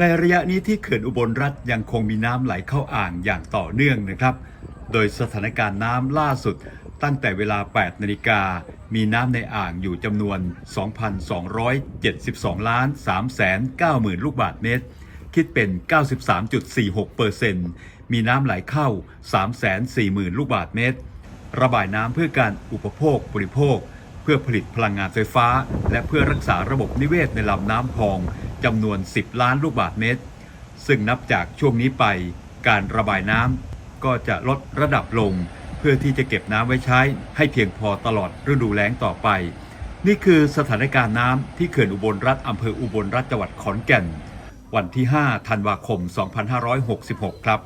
ในระยะนี้ที่เขื่อนอุบลรัฐยังคงมีน้ำไหลเข้าอ่างอย่างต่อเนื่องนะครับ โดยสถานการณ์น้ำล่าสุดตั้งแต่เวลา 8 นาฬิกา มีน้ำในอ่างอยู่จำนวน 2,272 ล้าน3แสน9หมื่นลูกบาทเมตร คิดเป็น 93.46เปอร์เซ็นต์มีน้ำไหลเข้า 3 4 0 0 0 0 ลูกบาทเมตร ระบายน้ำเพื่อการอุปโภคบริโภค เพื่อผลิตพลังงานไฟฟ้า และเพื่อรักษาระบบนิเวศในลำน้ำพอง จำนวน 10 ล้านลูกบาทเมตร ซึ่งนับจากช่วงนี้ไปการระบายน้ำก็จะลดระดับลง เพื่อที่จะเก็บน้ำไว้ใช้ให้เพียงพอตลอดฤดูแล้งต่อไป นี่คือสถานการณ์น้ำที่เขื่อนอุบลรัฐอำเภออุบลรัฐจังหวัดขอนแก่น วันที่ 5 ธันวาคม 2566 ครับ